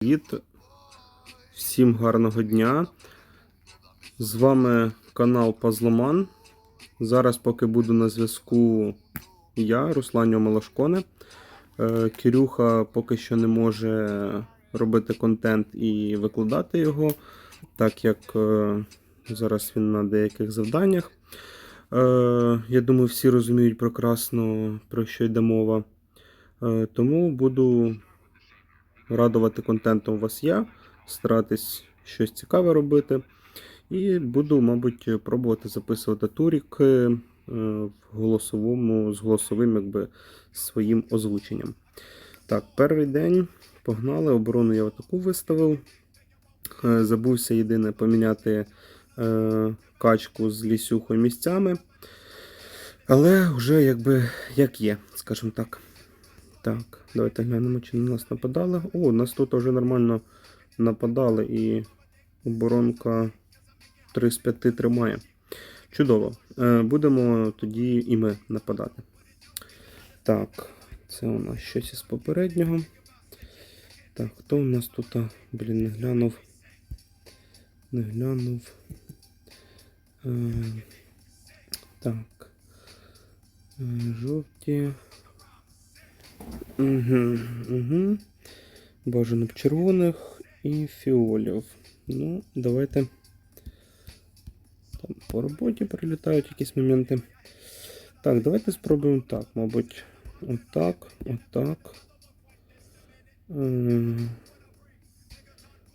Привіт! Всім гарного дня. З вами канал Пазломан. Зараз, поки буду на зв'язку я, Руслан Малашконе. Е, Кирюха поки що не може робити контент і викладати його, так як е, зараз він на деяких завданнях. Е, Я думаю, всі розуміють прекрасно, про що йде мова. Тому буду радувати контентом вас я, старатись щось цікаве робити. І буду, мабуть, пробувати записувати туріки е, в голосовому, з голосовим якби, своїм озвученням. Так, перший день погнали. Оборону я отаку виставив. Е, Забувся єдине поміняти е, качку з лісюхою місцями. Але вже якби як є, скажімо так. Так, давайте глянемо, чи на нас нападали. О, нас тут вже нормально нападали і оборонка 3 з 5 тримає. Чудово. Е, Будемо тоді і ми нападати. Так, це у нас щось із попереднього. Так, хто у нас тут? Блін, не глянув. Не глянув. Е, так. Е, жовті. Угу, угу. Бажано б червоних і фіолів. Ну, давайте. Там по роботі прилітають якісь моменти. Так, давайте спробуємо так, мабуть. Отак, отак. Ем,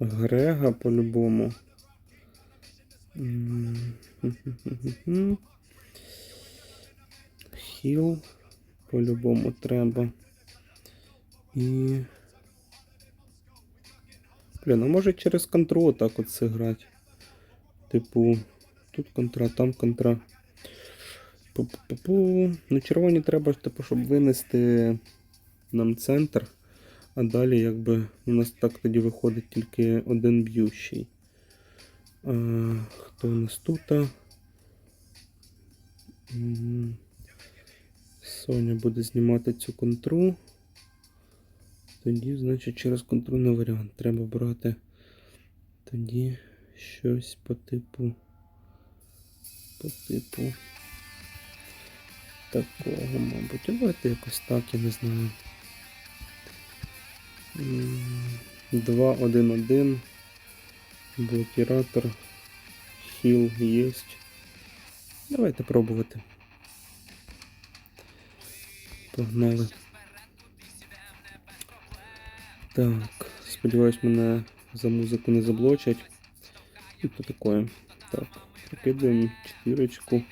Грега по-любому. Хіл по-любому треба. І. Блін, а може через контрол так от зіграти. Типу, тут контра, там контра. Пу-пу-пу. Ну, червоні треба, типу, щоб винести нам центр. А далі, якби, у нас так тоді виходить тільки один б'ющий. А, хто у нас тут? Соня буде знімати цю контру. Тоді, значить, через контрольний варіант треба брати тоді щось по типу. По типу такого, мабуть. Давайте якось так, я не знаю. 2-1-1. Блокіратор. Хіл єсть. Давайте пробувати. Погнали. Так, сподіваюсь, мене за музику не заблочать. І то таке. Так, прикидаємо четвірочку.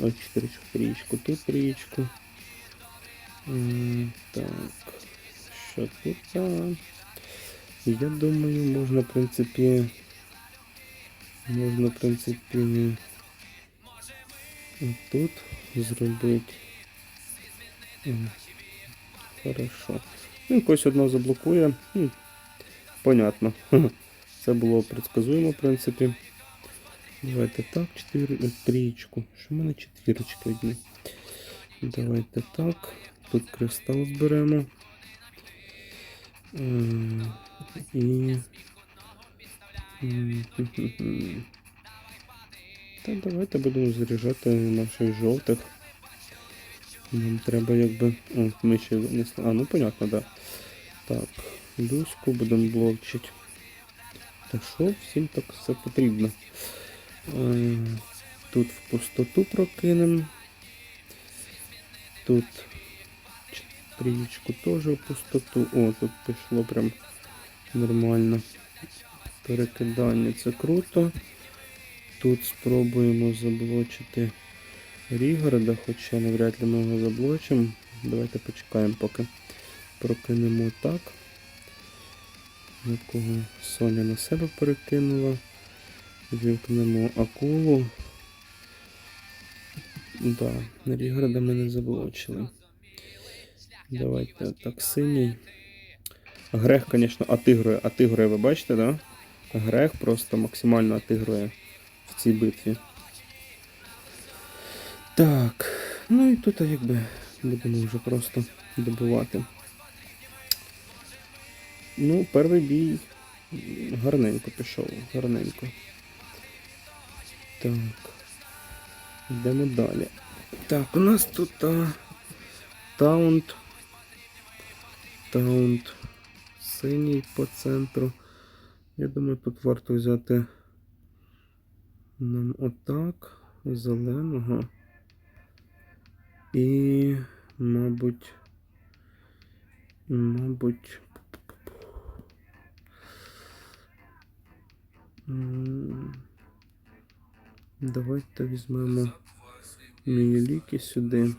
Ось четвірочку, трієчку, тут трієчку. М, Так, що тут? А, Я думаю, можна, в принципі. Можна, в принципі. Тут зробити. М, Хорошо. Ну, якось одно заблокує. Ну, понятно. Це було предсказуємо, в принципі. Давайте так, е, трієчку. Що в мене четвірочки одні? Давайте так. Тут кристал зберемо. Е, І. Та давайте будемо заряджати наших жовтих. Нам треба якби. О, ми ще внесли. А, ну понятно, да. Так, люську будемо блокчити. Та що всім так все потрібно? Е, Тут в пустоту прокинемо. Тут трієчку теж в пустоту. О, тут пішло прям нормально. Перекидання це круто. Тут спробуємо заблочити Рігорода, хоча навряд ли ми його заблочимо. Давайте почекаємо, поки прокинемо так. Якого Соня на себе перекинула. Вімкнемо акулу. Да, Рігорода ми не заблочили. Давайте так, синій. Грех, звісно, атигрує. Атигрує, ви бачите, да? Грех просто максимально атигрує в цій битві. Так, ну і тут якби будемо вже просто добивати. Ну, перший бій гарненько пішов, гарненько. Так. Йдемо далі. Так, у нас тут а, таунт. Таунт. Синій по центру. Я думаю, тут варто взяти нам отак. Зеленого. І, мабуть. Мабуть. Давайте візьмемо міліки сюди.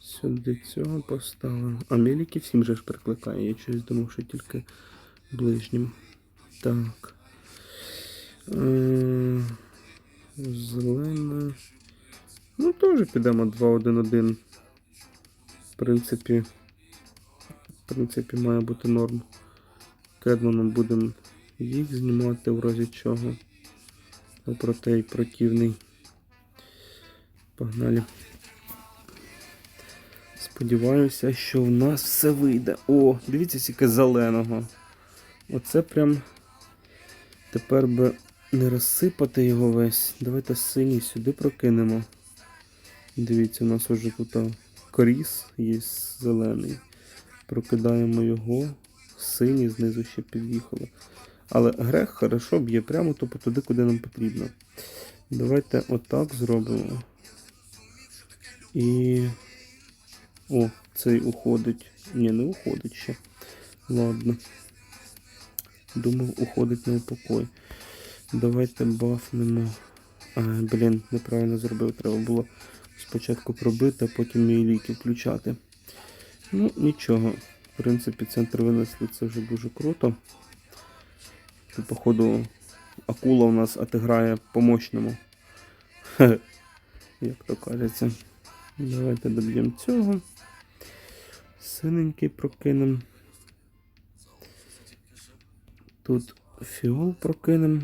Сюди цього поставимо. А міліки всім же ж прикликає. Я щось думав, що тільки ближнім. Так. Е, Зелена. Ну, теж підемо 2-1-1. В принципі. В принципі, має бути норм. Кедманом будемо їх знімати в разі чого. Проте й противний. Погнали. Сподіваюся, що в нас все вийде. О, дивіться, скільки зеленого. Оце прям тепер би не розсипати його весь. Давайте синій сюди прокинемо. Дивіться, у нас вже тут коріс є зелений. Прокидаємо його. Синій знизу ще під'їхало. Але грех хорошо б'є прямо тупо туди, куди нам потрібно. Давайте отак зробимо. І. О, цей уходить. Ні, не уходить ще. Ладно. Думав, уходить на упокой. Давайте бафнемо. А, блін, неправильно зробив. Треба було спочатку пробити, а потім мій ліки включати. Ну, нічого. В принципі, центр винесли, це вже дуже круто. Це, походу, акула у нас отиграє по-мощному. Як то кажеться. Давайте доб'ємо цього. Синенький прокинемо. Тут фіол прокинемо.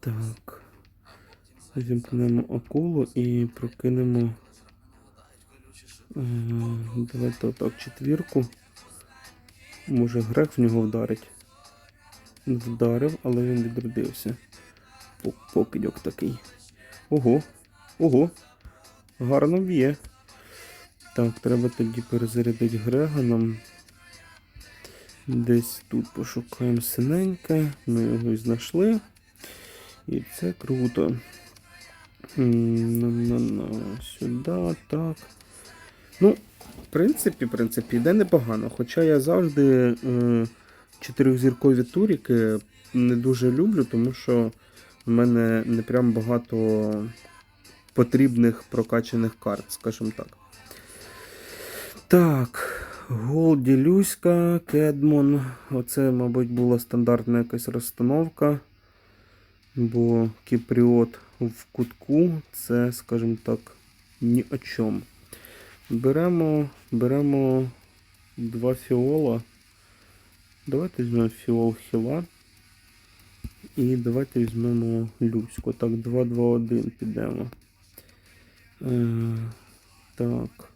Так. Вімкнемо акулу і прокинемо. е, Давайте отак четвірку. Може грех в нього вдарить. Вдарив, але він відродився. Пок- Покидьок такий. Ого, ого. Гарно б'є. Так, треба тоді перезарядити Грега нам. Десь тут пошукаємо синеньке. Ми його і знайшли. І це круто. На-на-на, Сюди, так. Ну, в принципі, в принципі, йде непогано. Хоча я завжди е, чотирьохзіркові туріки не дуже люблю, тому що в мене не прям багато потрібних прокачаних карт, скажімо так. Так, Голді Люська, Кедмон. Оце, мабуть, була стандартна якась розстановка. Бо Кіпріот в кутку це, скажімо так, ні о чому. Беремо, беремо два фіола. Давайте візьмемо фіол хіла. І давайте візьмемо люську. Так, 2-2-1 підемо. Е, так.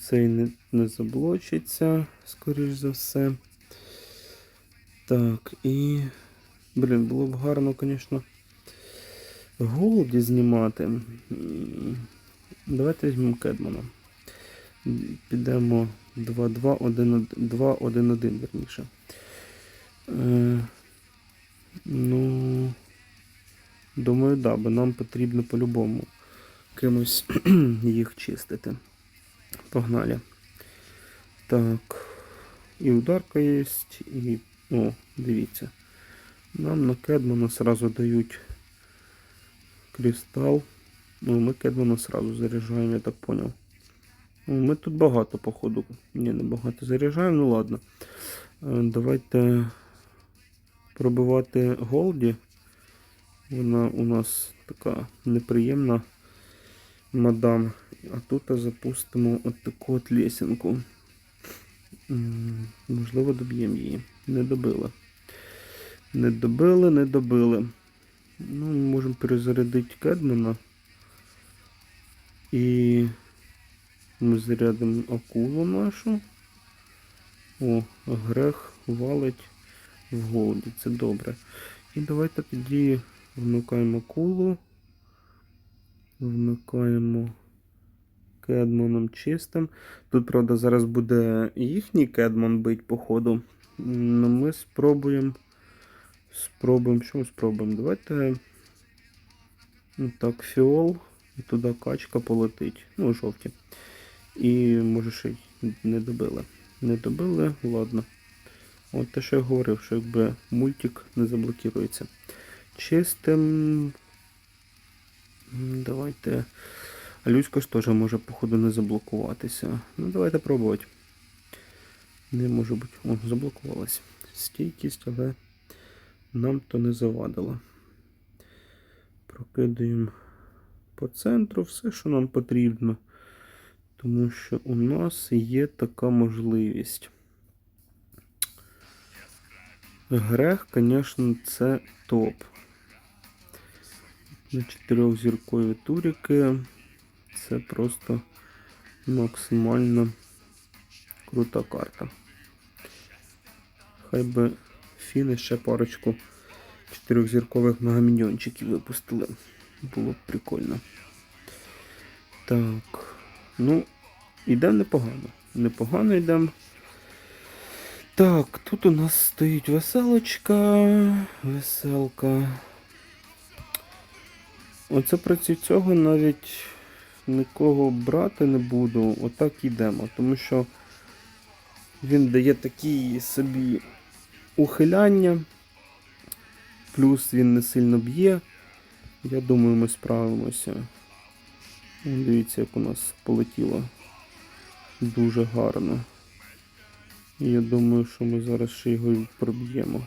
Цей не, не заблочиться, скоріш за все. Так, і. Блін, було б гарно, звісно, голді знімати. Давайте візьмемо Кедмана. Підемо 2-2-1-1, верніше. Е, ну, думаю, да, бо нам потрібно по-любому кимось їх чистити. Погнали. Так. І ударка є, і. О, дивіться. Нам на Кедмана сразу дають кристал. Ну, ми Кедмана сразу заряджаємо, я так поняв. Ну, ми тут багато, походу. Ні, не багато заряджаємо, ну ладно. Е, Давайте пробивати Голді. Вона у нас така неприємна мадам. А тут запустимо от таку от лесенку. Можливо, доб'ємо її. Не добили. Не добили, не добили. Ну, можемо перезарядити Кедмана. І Ми зарядимо акулу нашу. О, грех валить в голоді. Це добре. І давайте тоді вмикаємо акулу. Вмикаємо кедмоном чистим. Тут, правда, зараз буде їхній кедмон бить, походу. Ну, ми спробуємо. Спробуємо. Що ми спробуємо? Давайте. Так, фіол. Туди качка полетить. Ну, жовті. І може ще й не добили. Не добили, ладно. От те, що я говорив, що якби мультик не заблокується. Чистим. Давайте. Люська ж теж може, походу, не заблокуватися. Ну, давайте пробувати. Не може бути. О, заблокувалась. Стійкість, але нам то не завадило. Прокидаємо по центру все, що нам потрібно. Тому що у нас є така можливість. Грех, звісно, це топ. На чотирьохзіркові туріки це просто максимально крута карта. Хай би фіни ще парочку чотирьохзіркових мегаміньончиків випустили. Було б прикольно. Так. Ну, йдемо непогано. Непогано йдемо. Так, тут у нас стоїть веселочка. Веселка. Оце проти цього навіть нікого брати не буду. Отак йдемо. Тому що він дає такі собі ухиляння. Плюс він не сильно б'є. Я думаю, ми справимося. Дивіться, як у нас полетіло дуже гарно. І Я думаю, що ми зараз ще його і проб'ємо.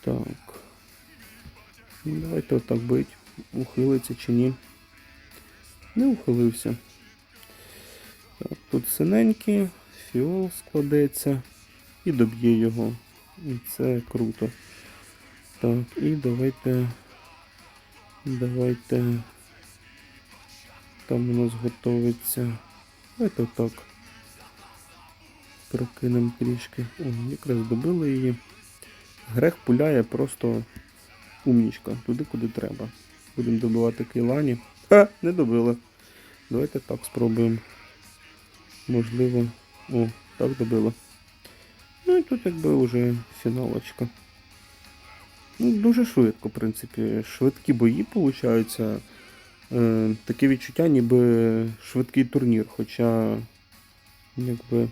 Так. Ну, Давайте отак бить. Ухилиться чи ні. Не ухилився. Так, тут синенький, фіол складеться і доб'є його. І це круто. Так, і давайте. Давайте. Там у нас готовиться. Давайте отак. Прокинемо трішки. О, якраз добили її. Грех пуляє просто умнічка, туди, куди треба. Будемо добивати кейлані. Ха, не добили. Давайте так спробуємо. Можливо. О, так добило. Ну і тут якби вже фіналочка. Ну, дуже швидко, в принципі. Швидкі бої получаються. Е, таке відчуття, ніби швидкий турнір, хоча якби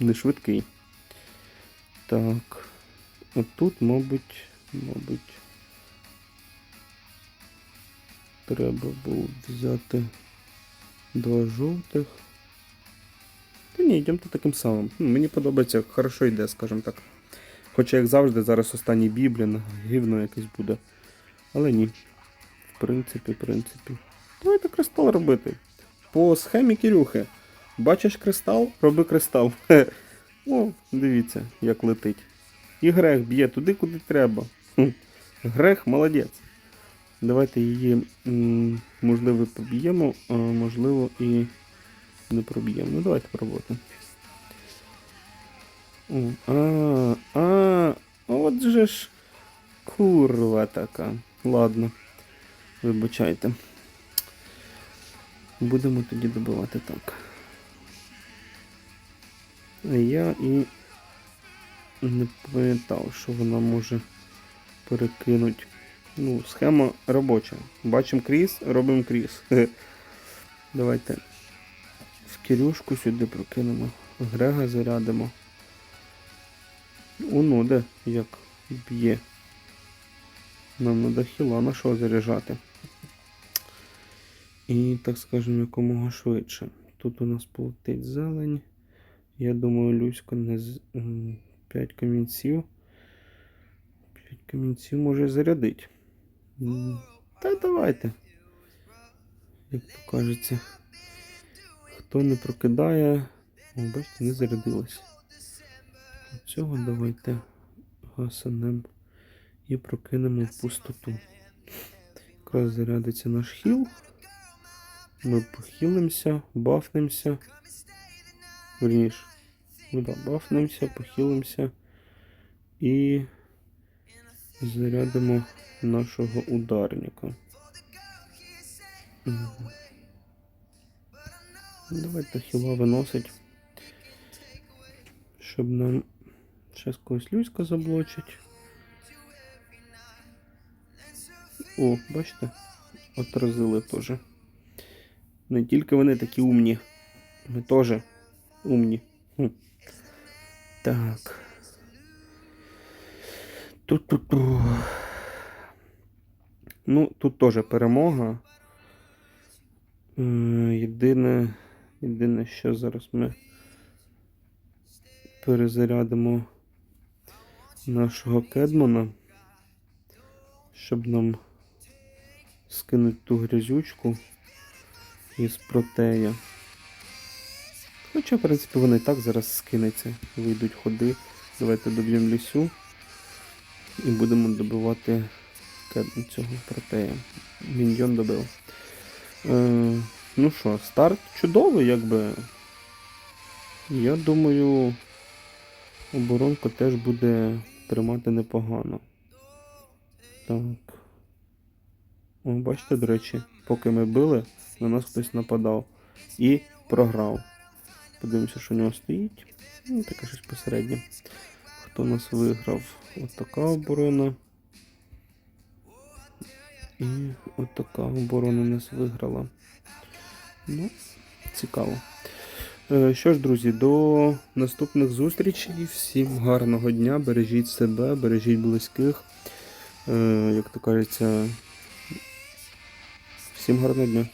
не швидкий. Так. От тут, мабуть, мабуть, треба було взяти два жовтих. Та ні, йдемо таким самим. Мені подобається, хорошо йде, скажімо так. Хоча, як завжди, зараз останній бій, блін, гівно якесь буде. Але ні. В принципі, в принципі. Давайте кристал робити. По схемі Кирюхи. Бачиш кристал, роби кристал. О, дивіться, як летить. І грех б'є туди, куди треба. Грех молодець. Давайте її, можливо, поб'ємо, а можливо і не проб'ємо. Ну давайте пробувати. А, а, от же ж курва така. Ладно. Вибачайте. Будемо тоді добивати так. Я і не пам'ятав, що вона може перекинути. Ну, схема робоча. Бачимо кріс, робимо кріс. Давайте в Кирюшку сюди прокинемо. Грега зарядимо. Оно де як б'є. Нам треба хіла на що заряджати. І, так скажемо, якомога швидше. Тут у нас полетить зелень. Я думаю, Люська не з 5 камінців. 5 камінців може зарядить. М, Та давайте. Як то кажеться. Хто не прокидає, бачите, не зарядилось. Цього давайте гасанем і прокинемо в пустоту. Якраз зарядиться наш хіл. Ми похилимося, бафнемося. Верніше. Ну да, бафнемося, похилимося і зарядимо нашого ударника. Давайте хіла виносить. Щоб нам ще когось люська заблочить. О, бачите? Отразили теж. Не тільки вони такі умні. Ми теж умні. Хм. Так. Ту-ту-ту. Ну, тут теж перемога. Єдине, єдине, що зараз ми перезарядимо нашого кедмана, щоб нам скинути ту грязючку із протея. Хоча, в принципі, вони і так зараз скинеться, вийдуть ходи. Давайте доб'ємо лісю і будемо добивати цього протея. Міньйон добив. Е, ну що, старт чудовий, якби. Я думаю, оборонка теж буде тримати непогано. Так. О, бачите, до речі, поки ми били, на нас хтось нападав і програв. Подивимося, що у нього стоїть. Ну, таке щось посереднє. Хто нас виграв? От така оборона. І от така оборона нас виграла. Ну, цікаво. Е, Що ж, друзі, до наступних зустрічей. Всім гарного дня. Бережіть себе, бережіть близьких. Е, Як то кажеться, всім гарного дня.